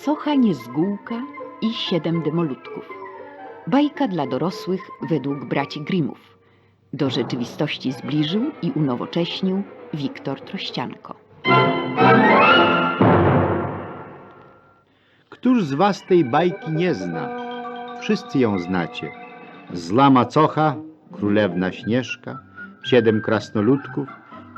Macocha Niezgółka i siedem demolutków. Bajka dla dorosłych według braci Grimmów. Do rzeczywistości zbliżył i unowocześnił Wiktor Trościanko. Któż z was tej bajki nie zna? Wszyscy ją znacie. Zła macocha, królewna Śnieżka, siedem krasnoludków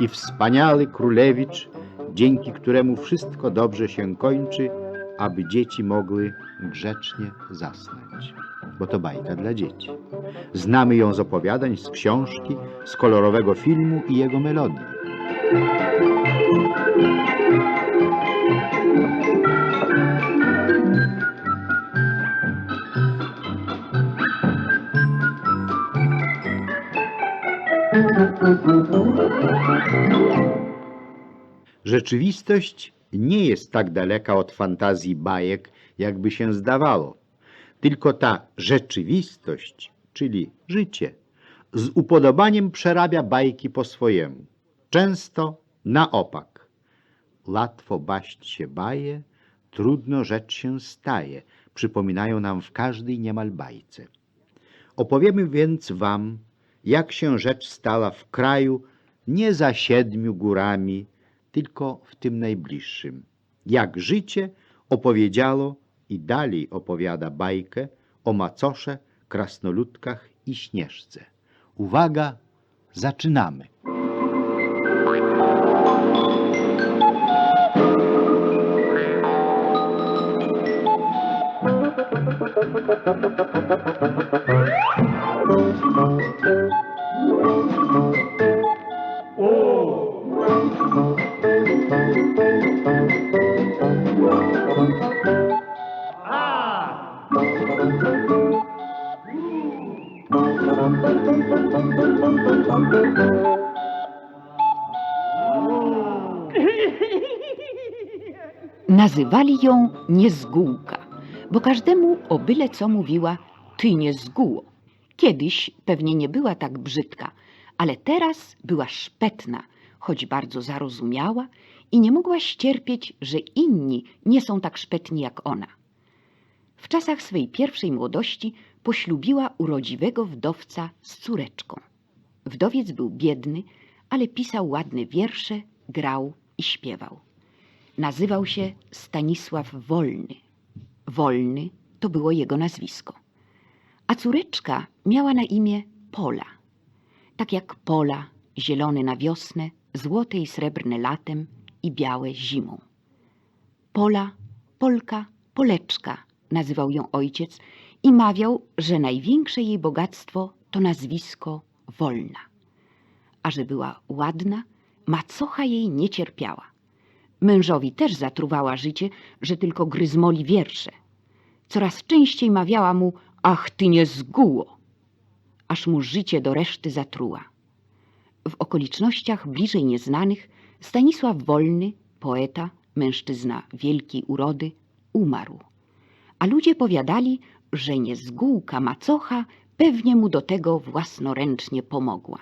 i wspaniały królewicz, dzięki któremu wszystko dobrze się kończy, aby dzieci mogły grzecznie zasnąć. Bo to bajka dla dzieci. Znamy ją z opowiadań, z książki, z kolorowego filmu i jego melodii. Rzeczywistość nie jest tak daleka od fantazji bajek, jakby się zdawało. Tylko ta rzeczywistość, czyli życie, z upodobaniem przerabia bajki po swojemu. Często na opak. Łatwo baść się baje, trudno rzecz się staje, przypominają nam w każdej niemal bajce. Opowiemy więc wam, jak się rzecz stała w kraju nie za siedmiu górami, tylko w tym najbliższym. Jak życie opowiedziało i dalej opowiada bajkę o macosze, krasnoludkach i śnieżce. Uwaga, zaczynamy. Nazywali ją Niezgółka, bo każdemu o byle co mówiła ty Niezgóło. Kiedyś pewnie nie była tak brzydka, ale teraz była szpetna, choć bardzo zarozumiała i nie mogła ścierpieć, że inni nie są tak szpetni jak ona. W czasach swej pierwszej młodości poślubiła urodziwego wdowca z córeczką. Wdowiec był biedny, ale pisał ładne wiersze, grał i śpiewał. Nazywał się Stanisław Wolny. Wolny to było jego nazwisko. A córeczka miała na imię Pola. Tak jak pola, zielone na wiosnę, złote i srebrne latem i białe zimą. Pola, Polka, Poleczka nazywał ją ojciec i mawiał, że największe jej bogactwo to nazwisko Wolna. A że była ładna, macocha jej nie cierpiała. Mężowi też zatruwała życie, że tylko gryzmoli wiersze. Coraz częściej mawiała mu, ach ty nie zguło, aż mu życie do reszty zatruła. W okolicznościach bliżej nieznanych Stanisław Wolny, poeta, mężczyzna wielkiej urody, umarł. A ludzie powiadali, że niezgółka macocha pewnie mu do tego własnoręcznie pomogła.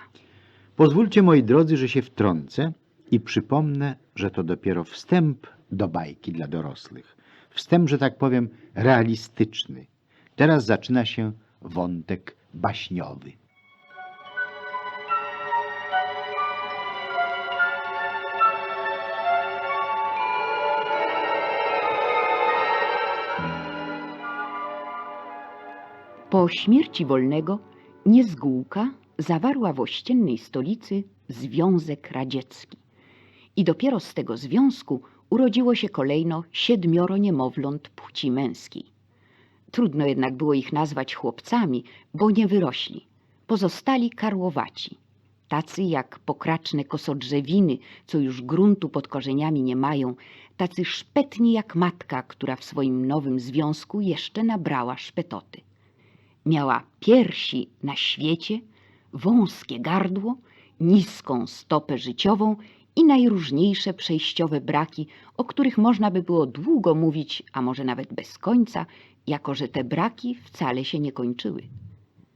Pozwólcie, moi drodzy, że się wtrącę i przypomnę, że to dopiero wstęp do bajki dla dorosłych. Wstęp, że tak powiem, realistyczny. Teraz zaczyna się wątek baśniowy. Po śmierci Wolnego Niezgółka zawarła w ościennej stolicy Związek Radziecki. I dopiero z tego związku urodziło się kolejno siedmioro niemowląt płci męskiej. Trudno jednak było ich nazwać chłopcami, bo nie wyrośli. Pozostali karłowaci. Tacy jak pokraczne kosodrzewiny, co już gruntu pod korzeniami nie mają, tacy szpetni jak matka, która w swoim nowym związku jeszcze nabrała szpetoty. Miała piersi na świecie, wąskie gardło, niską stopę życiową i najróżniejsze przejściowe braki, o których można by było długo mówić, a może nawet bez końca, jako że te braki wcale się nie kończyły.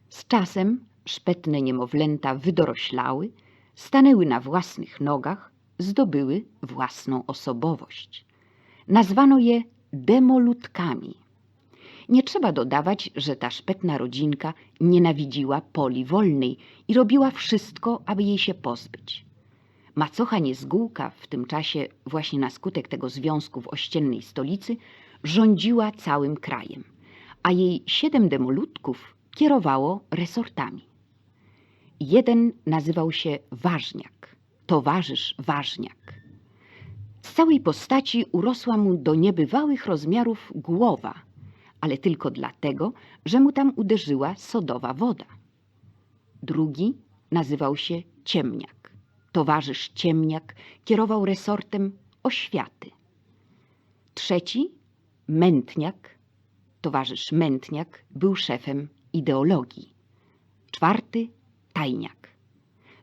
Z czasem szpetne niemowlęta wydoroślały, stanęły na własnych nogach, zdobyły własną osobowość. Nazwano je demolutkami. Nie trzeba dodawać, że ta szpetna rodzinka nienawidziła Poli Wolnej i robiła wszystko, aby jej się pozbyć. Macocha Niezgółka w tym czasie, właśnie na skutek tego związku w ościennej stolicy, rządziła całym krajem, a jej siedem demolutków kierowało resortami. Jeden nazywał się Ważniak, towarzysz Ważniak. Z całej postaci urosła mu do niebywałych rozmiarów głowa, ale tylko dlatego, że mu tam uderzyła sodowa woda. Drugi nazywał się Ciemniak. Towarzysz Ciemniak kierował resortem oświaty. Trzeci, Mętniak, towarzysz Mętniak, był szefem ideologii. Czwarty, Tajniak.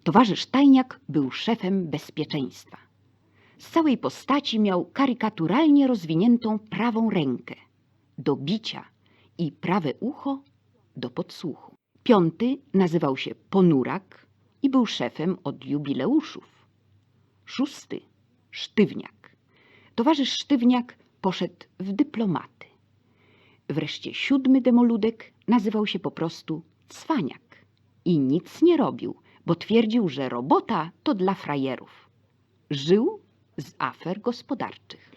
Towarzysz Tajniak był szefem bezpieczeństwa. Z całej postaci miał karykaturalnie rozwiniętą prawą rękę do bicia i prawe ucho do podsłuchu. Piąty nazywał się Ponurak i był szefem od jubileuszów. Szósty Sztywniak. Towarzysz Sztywniak poszedł w dyplomaty. Wreszcie siódmy demoludek nazywał się po prostu Cwaniak i nic nie robił, bo twierdził, że robota to dla frajerów. Żył z afer gospodarczych.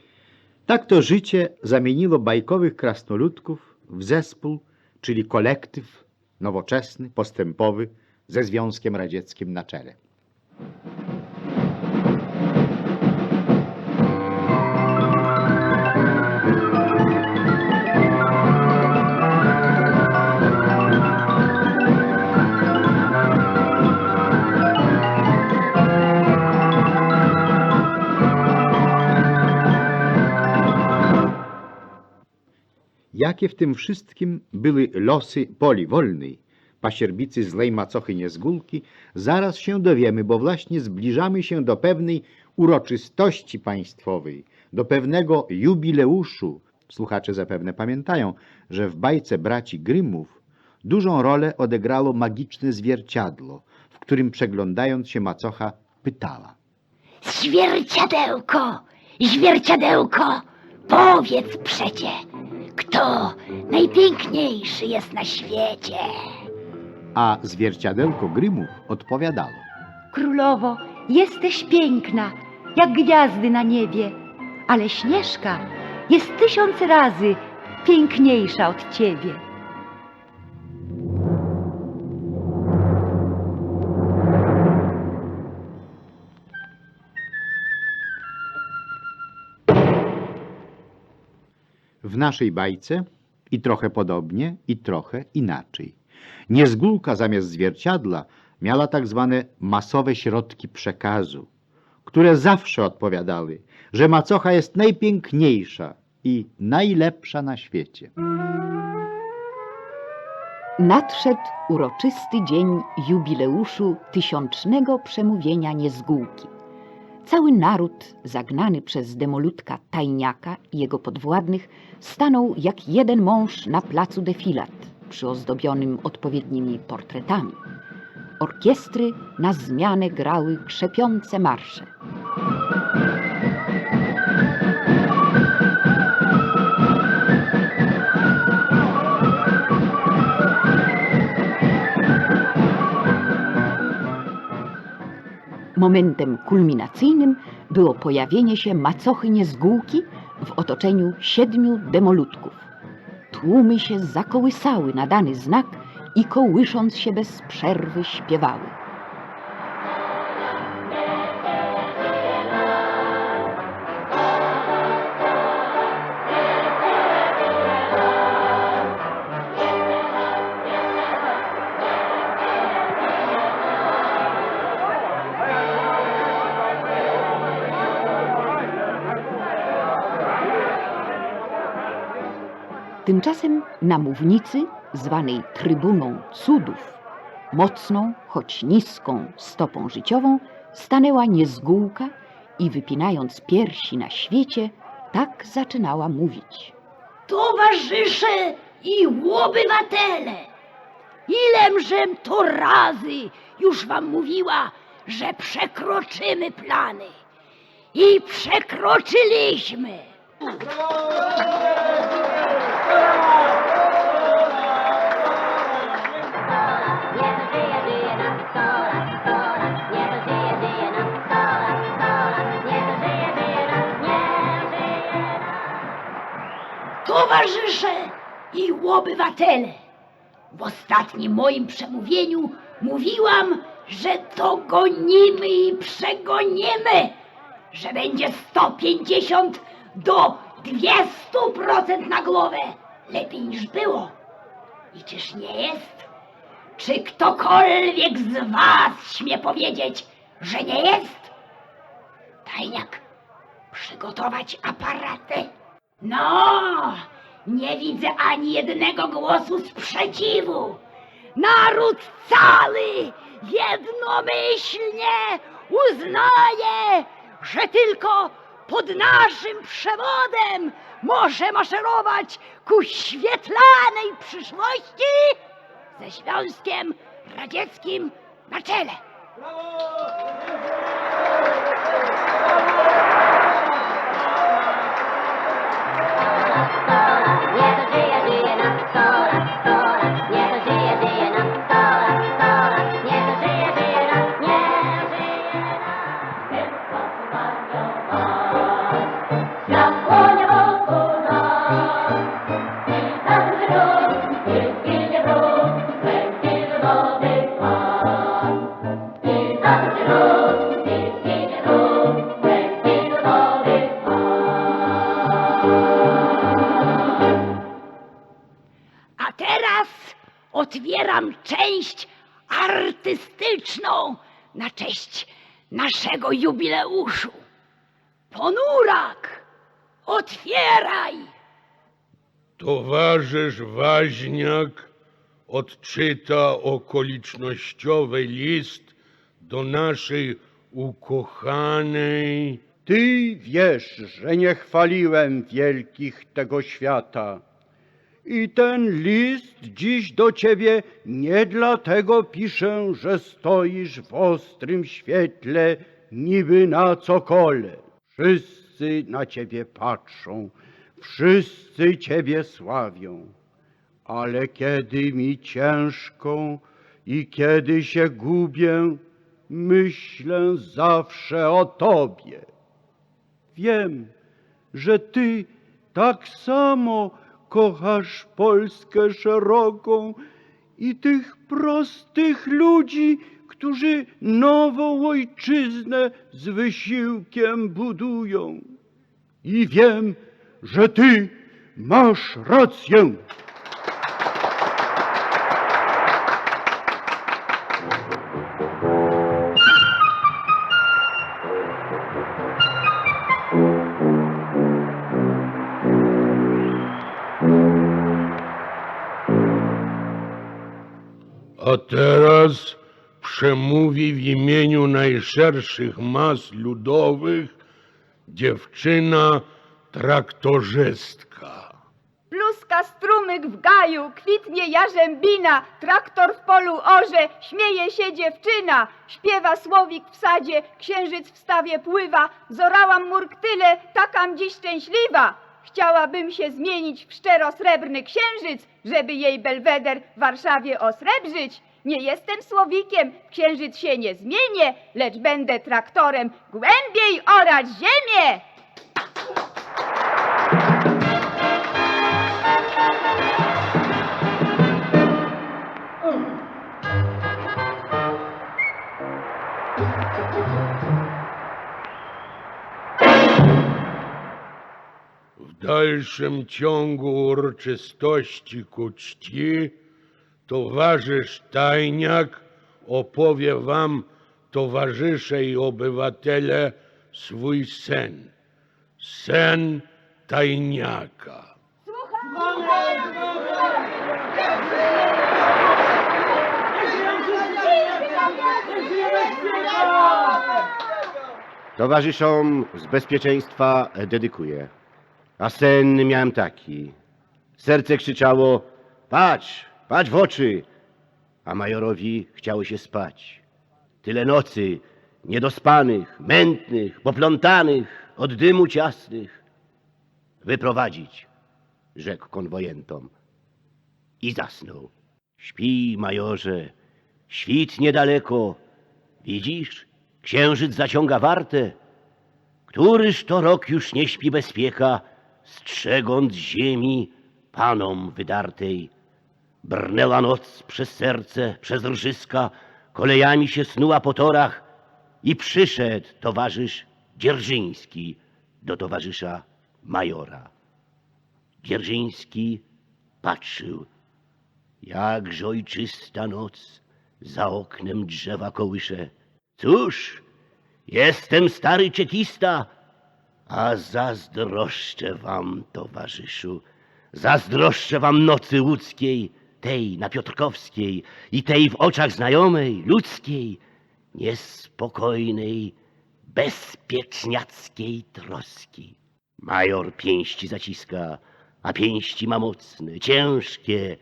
Tak to życie zamieniło bajkowych krasnoludków w zespół, czyli kolektyw nowoczesny, postępowy, ze Związkiem Radzieckim na czele. Jakie w tym wszystkim były losy Poli Wolnej, pasierbicy złej macochy Niezgólki, zaraz się dowiemy, bo właśnie zbliżamy się do pewnej uroczystości państwowej, do pewnego jubileuszu. Słuchacze zapewne pamiętają, że w bajce braci Grymów dużą rolę odegrało magiczne zwierciadło, w którym przeglądając się macocha pytała. Zwierciadełko, zwierciadełko, powiedz przecie, kto najpiękniejszy jest na świecie? A zwierciadełko Grymów odpowiadało. Królowo, jesteś piękna, jak gwiazdy na niebie, ale Śnieżka jest tysiąc razy piękniejsza od ciebie. W naszej bajce i trochę podobnie, i trochę inaczej. Niezgółka zamiast zwierciadla miała tak zwane masowe środki przekazu, które zawsze odpowiadały, że macocha jest najpiękniejsza i najlepsza na świecie. Nadszedł uroczysty dzień jubileuszu tysiącznego przemówienia Niezgółki. Cały naród, zagnany przez demolutka Tajniaka i jego podwładnych, stanął jak jeden mąż na placu defilat, przyozdobionym odpowiednimi portretami. Orkiestry na zmianę grały krzepiące marsze. Momentem kulminacyjnym było pojawienie się macochy Niezgółki w otoczeniu siedmiu demolutków. Tłumy się zakołysały na dany znak i kołysząc się bez przerwy śpiewały. Tymczasem na mównicy, zwanej trybuną cudów, mocną, choć niską stopą życiową, stanęła niezgółka i wypinając piersi na świecie, tak zaczynała mówić. Towarzysze i obywatele, ilemżem to razy już wam mówiła, że przekroczymy plany. I przekroczyliśmy. Niech Towarzysze i obywatele, w ostatnim moim przemówieniu mówiłam, że to gonimy i przegonimy, że będzie 150 do 200% na głowę. Lepiej niż było. I czyż nie jest? Czy ktokolwiek z was śmie powiedzieć, że nie jest? Tajniak, przygotować aparaty. No, nie widzę ani jednego głosu sprzeciwu. Naród cały jednomyślnie uznaje, że tylko pod naszym przewodem może maszerować ku świetlanej przyszłości ze Związkiem Radzieckim na czele. Niech otwieram część artystyczną na cześć naszego jubileuszu. Ponurak, otwieraj! Towarzysz Waźniak odczyta okolicznościowy list do naszej ukochanej. Ty wiesz, że nie chwaliłem wielkich tego świata. I ten list dziś do ciebie nie dlatego piszę, że stoisz w ostrym świetle, niby na cokole. Wszyscy na ciebie patrzą, wszyscy ciebie sławią. Ale kiedy mi ciężko i kiedy się gubię, myślę zawsze o tobie. Wiem, że ty tak samo kochasz Polskę szeroką i tych prostych ludzi, którzy nową ojczyznę z wysiłkiem budują. I wiem, że ty masz rację. A teraz przemówi w imieniu najszerszych mas ludowych dziewczyna traktorzystka. Pluska strumyk w gaju, kwitnie jarzębina, traktor w polu orze, śmieje się dziewczyna, śpiewa słowik w sadzie, księżyc w stawie pływa, zorałam murktyle, takam dziś szczęśliwa. Chciałabym się zmienić w szczero-srebrny księżyc, żeby jej belweder w Warszawie osrebrzyć. Nie jestem słowikiem, księżyc się nie zmienię, lecz będę traktorem głębiej orać ziemię. W dalszym ciągu uroczystości ku czci towarzysz Tajniak opowie wam, towarzysze i obywatele, swój sen. Sen Tajniaka. Towarzyszom z bezpieczeństwa dedykuję. A sen miałem taki. Serce krzyczało, patrz, patrz w oczy. A majorowi chciało się spać. Tyle nocy, niedospanych, mętnych, poplątanych od dymu ciasnych. wyprowadzić, rzekł konwojentom. I zasnął. Śpi, majorze, świt niedaleko. Widzisz, księżyc zaciąga wartę. Któryż to rok już nie śpi bezpieka, strzegąc ziemi panom wydartej. Brnęła noc przez serce, przez rżyska, kolejami się snuła po torach i przyszedł towarzysz Dzierżyński do towarzysza majora. Dzierżyński patrzył, jakże ojczysta noc za oknem drzewa kołysze. Cóż, jestem stary czekista, a zazdroszczę wam, towarzyszu, zazdroszczę wam nocy łódzkiej, tej na Piotrkowskiej i tej w oczach znajomej, ludzkiej, niespokojnej, bezpieczniackiej troski. Major pięści zaciska, a pięści ma mocne, ciężkie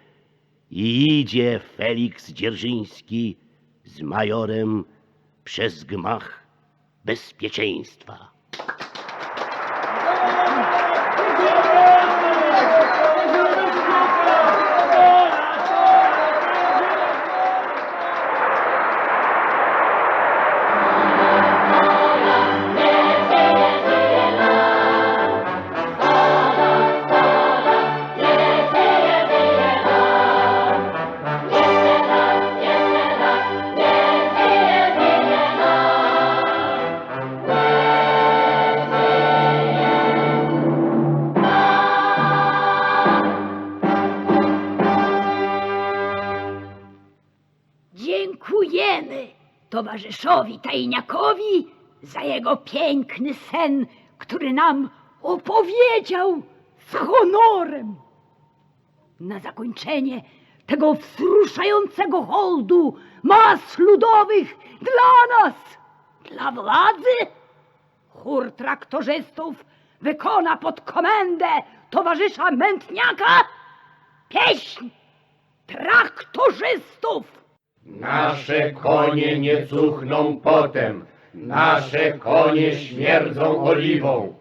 i idzie Felix Dzierżyński z majorem przez gmach bezpieczeństwa. Towarzyszowi Tajniakowi za jego piękny sen, który nam opowiedział z honorem. Na zakończenie tego wzruszającego hołdu mas ludowych dla nas, dla władzy, chór traktorzystów wykona pod komendę towarzysza Mętniaka pieśń traktorzystów. Nasze konie nie cuchną potem, nasze konie śmierdzą oliwą.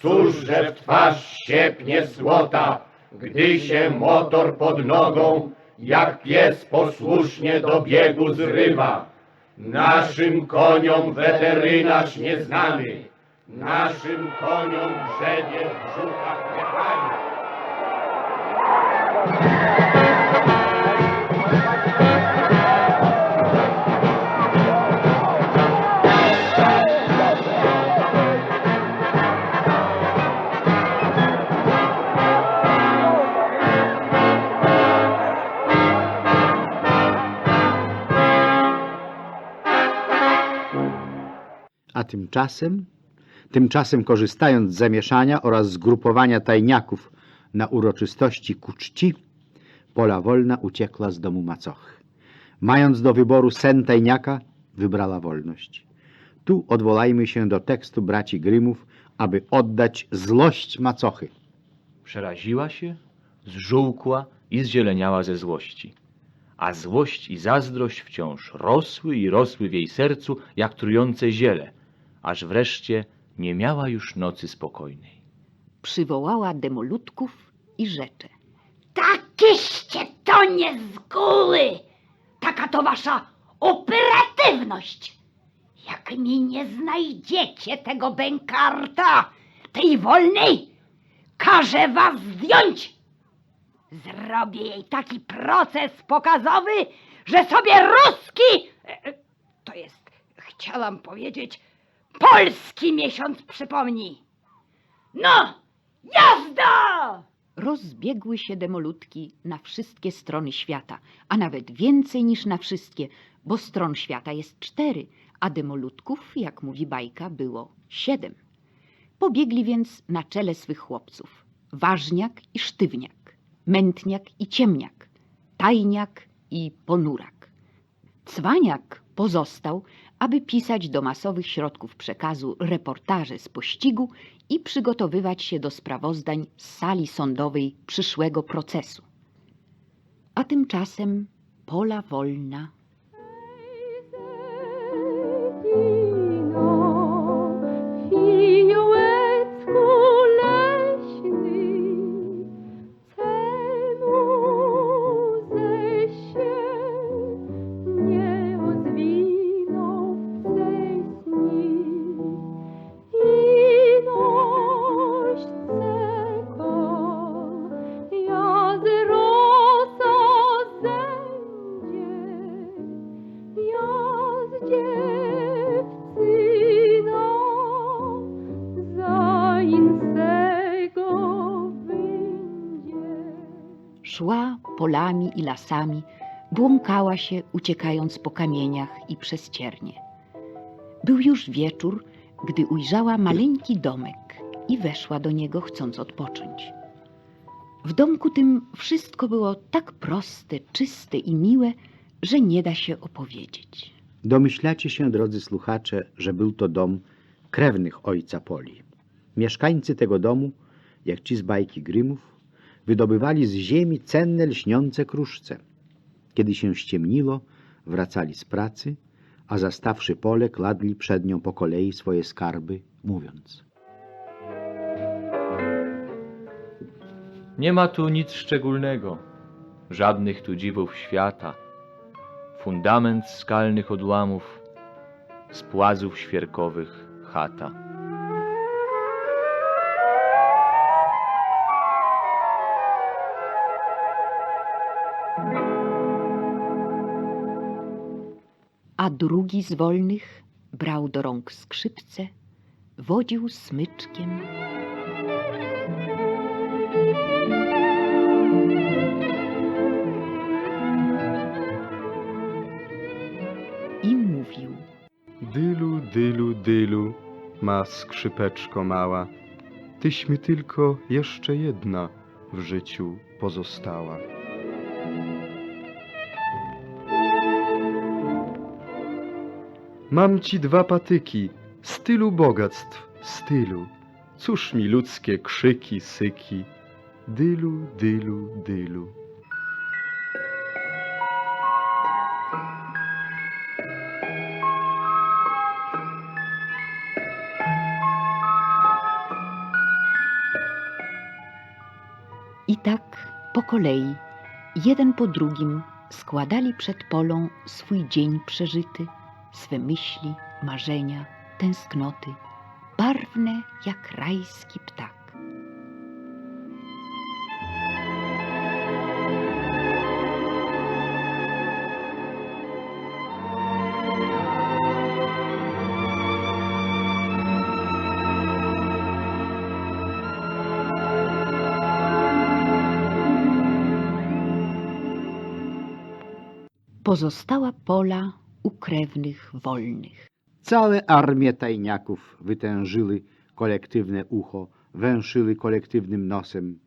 Cóż, że w twarz siepnie słota, gdy się motor pod nogą, jak pies posłusznie do biegu zrywa. Naszym koniom weterynarz nieznany, naszym koniom grzebie w brzuchach. A tymczasem, tymczasem korzystając z zamieszania oraz zgrupowania tajniaków na uroczystości ku czci, Pola Wolna uciekła z domu macochy. Mając do wyboru sen tajniaka, wybrała wolność. Tu odwołajmy się do tekstu braci Grymów, aby oddać złość macochy. Przeraziła się, zżółkła i zzieleniała ze złości. A złość i zazdrość wciąż rosły i rosły w jej sercu jak trujące ziele, aż wreszcie nie miała już nocy spokojnej. Przywołała demolutków i rzecze. Takiście to nie z góry! Taka to wasza operatywność! Jak mi nie znajdziecie tego bękarta, tej wolnej, każę was zdjąć! Zrobię jej taki proces pokazowy, że sobie ruski, e, e, to jest, chciałam powiedzieć, polski miesiąc przypomni. No, jazda! Rozbiegły się demolutki na wszystkie strony świata, a nawet więcej niż na wszystkie, bo stron świata jest cztery, a demolutków, jak mówi bajka, było siedem. Pobiegli więc na czele swych chłopców ważniak i sztywniak, mętniak i ciemniak, tajniak i ponurak. Cwaniak pozostał, aby pisać do masowych środków przekazu reportaże z pościgu i przygotowywać się do sprawozdań z sali sądowej przyszłego procesu. A tymczasem pola wolna polami i lasami, błąkała się, uciekając po kamieniach i przez ciernie. Był już wieczór, gdy ujrzała maleńki domek i weszła do niego, chcąc odpocząć. W domku tym wszystko było tak proste, czyste i miłe, że nie da się opowiedzieć. Domyślacie się, drodzy słuchacze, że był to dom krewnych ojca Poli. Mieszkańcy tego domu, jak ci z bajki Grymów, wydobywali z ziemi cenne lśniące kruszce. Kiedy się ściemniło, wracali z pracy, a zastawszy pole, kładli przed nią po kolei swoje skarby, mówiąc Nie ma tu nic szczególnego, żadnych tu dziwów świata. Fundament skalnych odłamów, z płazów świerkowych chata. Drugi z wolnych brał do rąk skrzypce, wodził smyczkiem. I mówił. Dylu, dylu, dylu, ma skrzypeczko mała, tyś mi tylko jeszcze jedna w życiu pozostała. Mam ci dwa patyki, stylu bogactw, stylu. Cóż mi ludzkie krzyki, syki, dylu, dylu, dylu. I tak po kolei, jeden po drugim, składali przed Polą swój dzień przeżyty, swe myśli, marzenia, tęsknoty, barwne jak rajski ptak. Pozostała Pola u krewnych wolnych. Całe armie tajniaków wytężyły kolektywne ucho, węszyły kolektywnym nosem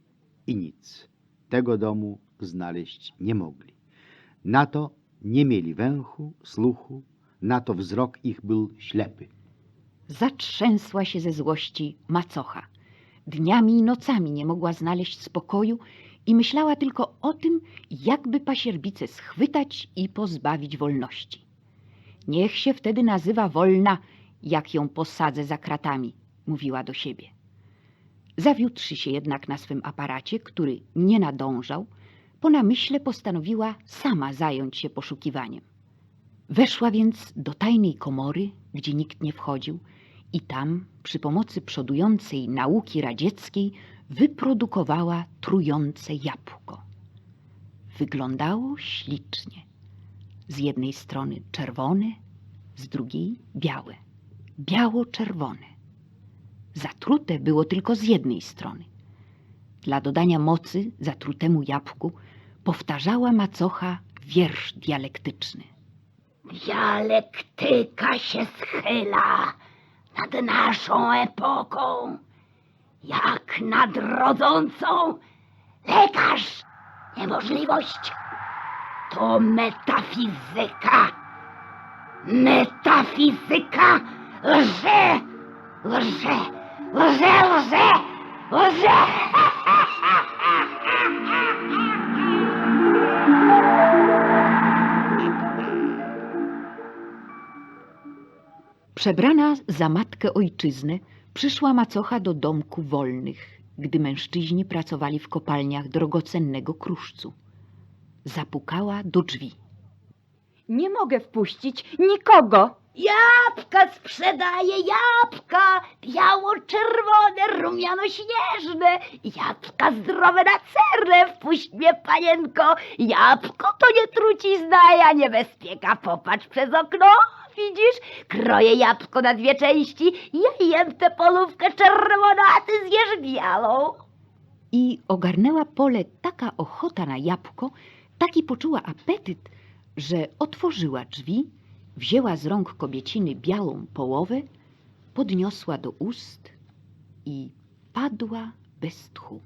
i nic. Tego domu znaleźć nie mogli. Na to nie mieli węchu, słuchu, na to wzrok ich był ślepy. Zatrzęsła się ze złości macocha. Dniami i nocami nie mogła znaleźć spokoju i myślała tylko o tym, jakby pasierbicę schwytać i pozbawić wolności. Niech się wtedy nazywa wolna, jak ją posadzę za kratami, mówiła do siebie. Zawiódłszy się jednak na swym aparacie, który nie nadążał, po namyśle postanowiła sama zająć się poszukiwaniem. Weszła więc do tajnej komory, gdzie nikt nie wchodził, i tam, przy pomocy przodującej nauki radzieckiej, wyprodukowała trujące jabłko. Wyglądało ślicznie. Z jednej strony czerwone, z drugiej białe. Biało-czerwone. Zatrute było tylko z jednej strony. Dla dodania mocy zatrutemu jabłku powtarzała macocha wiersz dialektyczny. Dialektyka się schyla nad naszą epoką, jak nad rodzącą lekarz niemożliwość. To metafizyka. Metafizyka lże, lże, lże, lże, lże. Przebrana za matkę ojczyznę, przyszła macocha do domku wolnych, gdy mężczyźni pracowali w kopalniach drogocennego kruszcu. Zapukała do drzwi. Nie mogę wpuścić nikogo. Jabłka sprzedaję, jabłka, biało-czerwone, rumiano-śnieżne, jabłka zdrowe na cerne, wpuść mnie, panienko, jabłko to nie trucizna, ja niebezpieka, popatrz przez okno, widzisz, kroję jabłko na dwie części, ja jem tę polówkę czerwoną, a ty zjesz białą. I ogarnęła pole taka ochota na jabłko, taki poczuła apetyt, że otworzyła drzwi, wzięła z rąk kobieciny białą połowę, podniosła do ust i padła bez tchu.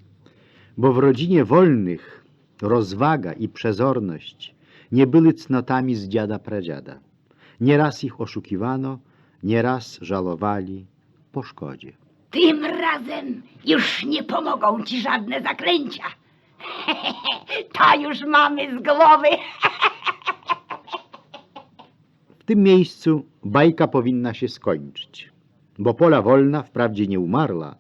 Bo w rodzinie wolnych rozwaga i przezorność nie były cnotami z dziada pradziada. Nieraz ich oszukiwano, nieraz żałowali po szkodzie. Tym razem już nie pomogą ci żadne zaklęcia. To już mamy z głowy. W tym miejscu bajka powinna się skończyć, bo Pola Wolna wprawdzie nie umarła,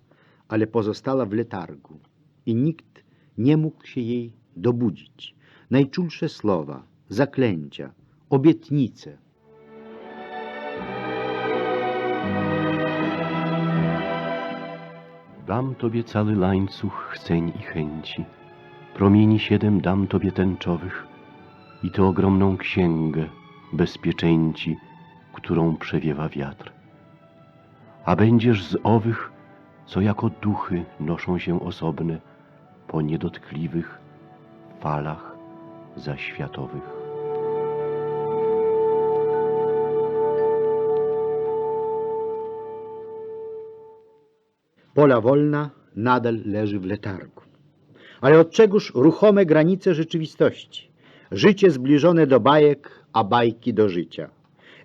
ale pozostała w letargu i nikt nie mógł się jej dobudzić. Najczulsze słowa, zaklęcia, obietnice Dam Tobie cały łańcuch chceń i chęci. Promieni siedem dam Tobie tęczowych i tę ogromną księgę bezpieczęci, którą przewiewa wiatr. A będziesz z owych, co jako duchy noszą się osobne po niedotkliwych falach zaświatowych. Pola Wolna nadal leży w letargu. Ale od czegoż ruchome granice rzeczywistości? Życie zbliżone do bajek, a bajki do życia.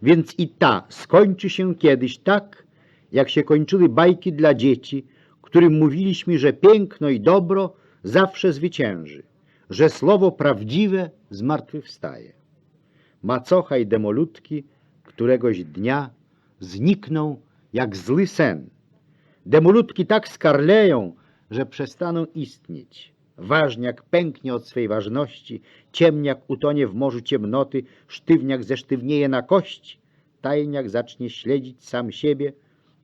Więc i ta skończy się kiedyś tak, jak się kończyły bajki dla dzieci, którym mówiliśmy, że piękno i dobro zawsze zwycięży, że słowo prawdziwe zmartwychwstaje. Macocha i demolutki któregoś dnia znikną jak zły sen. Demolutki tak skarleją, że przestaną istnieć. Ważniak pęknie od swej ważności, ciemniak utonie w morzu ciemnoty, sztywniak zesztywnieje na kość, tajniak zacznie śledzić sam siebie,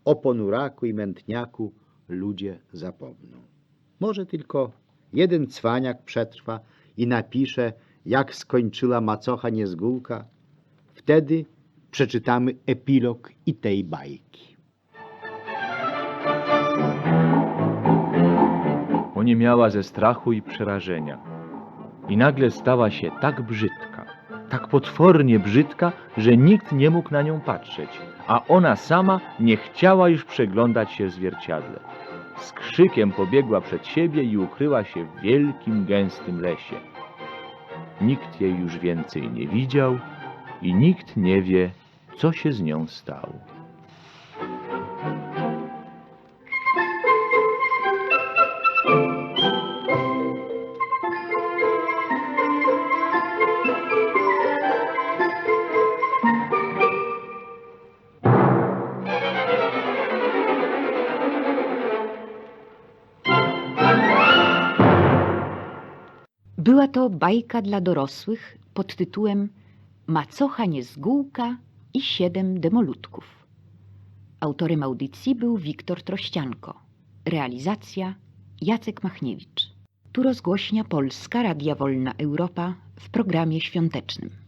o ponuraku i mętniaku ludzie zapomną. Może tylko jeden cwaniak przetrwa i napisze, jak skończyła macocha niezgółka. Wtedy przeczytamy epilog i tej bajki. Oniemiała ze strachu i przerażenia. I nagle stała się tak brzydka, tak potwornie brzydka, że nikt nie mógł na nią patrzeć, a ona sama nie chciała już przeglądać się w zwierciadle. Z krzykiem pobiegła przed siebie i ukryła się w wielkim, gęstym lesie. Nikt jej już więcej nie widział i nikt nie wie, co się z nią stało. To bajka dla dorosłych pod tytułem Macocha Niezgółka i siedem demolutków. Autorem audycji był Wiktor Trościanko. Realizacja Jacek Machniewicz. Tu rozgłośnia Polska Radia Wolna Europa w programie świątecznym.